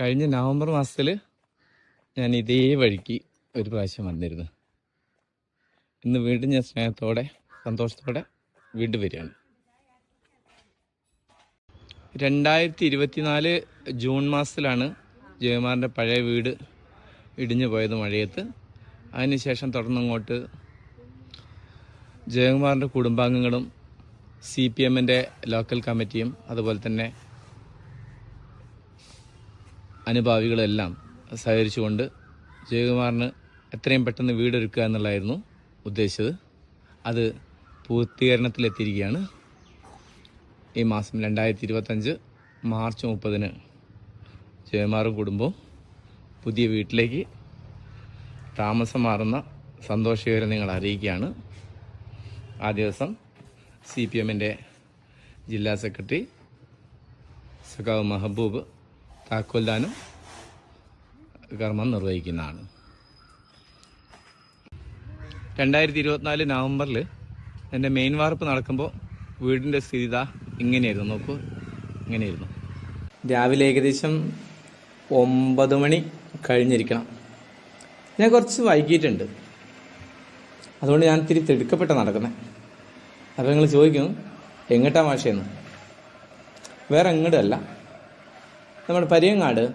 കഴിഞ്ഞ നവംബർ മാസത്തിൽ ഞാൻ ഇതേ വഴിക്ക് ഒരു പ്രാവശ്യം വന്നിരുന്നു. ഇന്ന് വീണ്ടും ഞാൻ സ്നേഹത്തോടെ സന്തോഷത്തോടെ വീണ്ടും വരികയാണ്. രണ്ടായിരത്തി ഇരുപത്തിനാല് ജൂൺ മാസത്തിലാണ് ജയകുമാറിന്റെ പഴയ വീട് ഇടിഞ്ഞു പോയത് മഴയത്ത്. അതിനുശേഷം തുടർന്നങ്ങോട്ട് ജയകുമാറിന്റെ കുടുംബാംഗങ്ങളും സി പി എമ്മിന്റെ ലോക്കൽ കമ്മിറ്റിയും അതുപോലെ തന്നെ അനുഭാവികളെല്ലാം സഹകരിച്ചുകൊണ്ട് ജയകുമാറിന് എത്രയും പെട്ടെന്ന് വീടൊരുക്കുക എന്നുള്ളതായിരുന്നു ഉദ്ദേശിച്ചത്. അത് പൂർത്തീകരണത്തിലെത്തിയിരിക്കുകയാണ്. ഈ മാസം രണ്ടായിരത്തി ഇരുപത്തഞ്ച് മാർച്ച് മുപ്പതിന് ജയകുമാറും കുടുംബവും പുതിയ വീട്ടിലേക്ക് താമസം മാറുന്ന സന്തോഷകരം നിങ്ങൾ അറിയിക്കുകയാണ്. ആ ദിവസം സി പി എമ്മിന്റെ ജില്ലാ സെക്രട്ടറി സഖാവ് മെഹബൂബ് താക്കോൽദാനം കർമ്മം നിർവഹിക്കുന്നതാണ്. രണ്ടായിരത്തി ഇരുപത്തിനാല് നവംബറിൽ എന്റെ മെയിൻ വാർപ്പ് നടക്കുമ്പോൾ വീടിന്റെ സ്ഥിതി ഇങ്ങനെയായിരുന്നു. നോക്കൂ ഇങ്ങനെയായിരുന്നു. രാവിലെ ഏകദേശം ഒമ്പത് മണി കഴിഞ്ഞിരിക്കണം. ഞാൻ കുറച്ച് വൈകിയിട്ടുണ്ട്. അതുകൊണ്ട് ഞാൻ ഇത്തിരി തിടുക്കപ്പെട്ട നടക്കുന്നത് അപ്പോൾ നിങ്ങൾ ചോദിക്കും എങ്ങോട്ടാ മാഷയെന്ന് വേറെ എങ്ങോട്ടല്ല നമ്മുടെ പരിയങ്ങാട്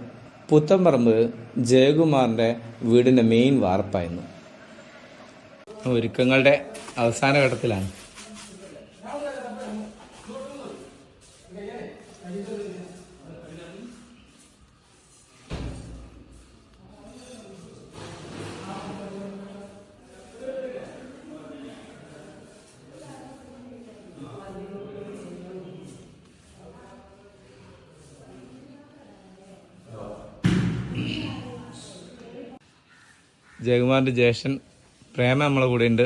പുത്തമ്പറമ്പ് ജയകുമാറിന്റെ വീടിന്റെ മെയിൻ വാർപ്പായിരുന്നു. ഒരുക്കങ്ങളുടെ അവസാന ഘട്ടത്തിലാണ്. ജയകുമാറിന്റെ ജ്യേഷ്ഠൻ പ്രേമ നമ്മളെ കൂടെ ഉണ്ട്.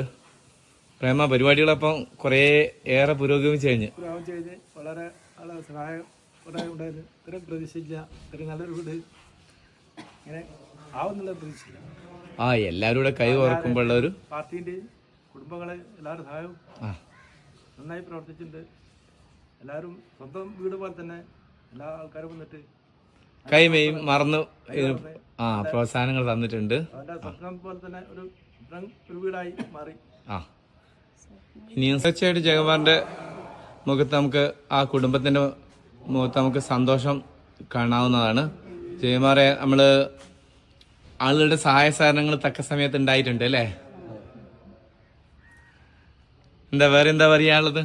പ്രേമ പരിപാടികളപ്പം കുറേ ഏറെ പുരോഗമിച്ചു കഴിഞ്ഞ്. ചെയ്ത് വളരെ വളരെ സഹായം ഉണ്ടായിരുന്നു ഇത്രയും ഇത്രയും നല്ലൊരു വീട് ഇങ്ങനെ ആവുന്നുള്ള ആ എല്ലാവരും കൂടെ കൈ ഓർക്കുമ്പോഴുള്ള ഒരു പാർട്ടീന്റെയും കുടുംബങ്ങളെ എല്ലാവരും സഹായവും നന്നായി പ്രവർത്തിച്ചിട്ടുണ്ട്. എല്ലാവരും സ്വന്തം വീട് പോലെ തന്നെ എല്ലാ ആൾക്കാരും വന്നിട്ട് കൈമയും മറന്ന് ആ പ്രോത്സാഹനങ്ങൾ തന്നിട്ടുണ്ട്. ആ. ഇനിയും തീർച്ചയായിട്ടും ജഗവാന്റെ മുഖത്ത് നമുക്ക് ആ കുടുംബത്തിന്റെ മുഖത്ത് നമുക്ക് സന്തോഷം കാണാവുന്നതാണ്. ജയമാറെ നമ്മൾ ആളുകളുടെ സഹായ സഹകരണങ്ങൾ തക്ക സമയത്ത് ഉണ്ടായിട്ടുണ്ട് അല്ലേ? എന്താ വേറെ എന്താ പറയാനുള്ളത്?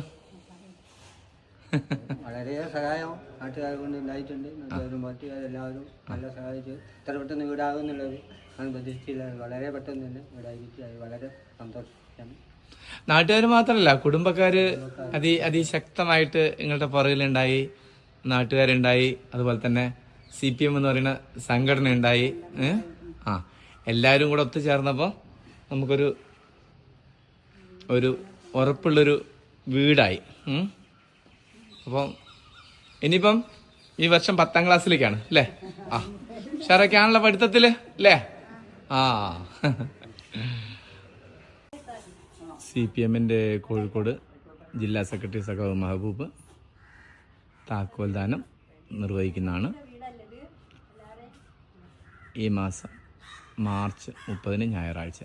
വളരെ സഹായം നാട്ടുകാരെ കൊണ്ട് ഉണ്ടായിട്ടുണ്ട് നാട്ടുകാരും പാർട്ടിക്കാരെല്ലാവരും നല്ല സഹായിച്ചു ഇത്ര പെട്ടെന്ന് വീടാകുന്നുള്ളത് ഞാൻ പ്രതീക്ഷിച്ചില്ല വളരെ പെട്ടെന്ന് തന്നെ വീടായി വളരെ സന്തോഷിക്കാണ് നാട്ടുകാർ മാത്രമല്ല കുടുംബക്കാര് അതി അതിശക്തമായിട്ട് നിങ്ങളുടെ പുറകിലുണ്ടായി നാട്ടുകാരുണ്ടായി അതുപോലെ തന്നെ സി പി എം എന്ന് പറയുന്ന സംഘടന ഉണ്ടായി? ആ എല്ലാവരും കൂടെ ഒത്തുചേർന്നപ്പോൾ നമുക്കൊരു ഒരു ഉറപ്പുള്ളൊരു വീടായി. അപ്പം ഇനിയിപ്പം ഈ വർഷം പത്താം ക്ലാസ്സിലേക്കാണ് അല്ലേ? ആ. ഉഷാറൊക്കെയാണല്ലോ പഠിത്തത്തിൽ അല്ലേ? ആ. സി പി എമ്മിന്റെ കോഴിക്കോട് ജില്ലാ സെക്രട്ടറി സഖാവ് മെഹബൂബ് താക്കോൽ ദാനം നിർവഹിക്കുന്നതാണ്. ഈ മാസം മാർച്ച് മുപ്പതിന് ഞായറാഴ്ച.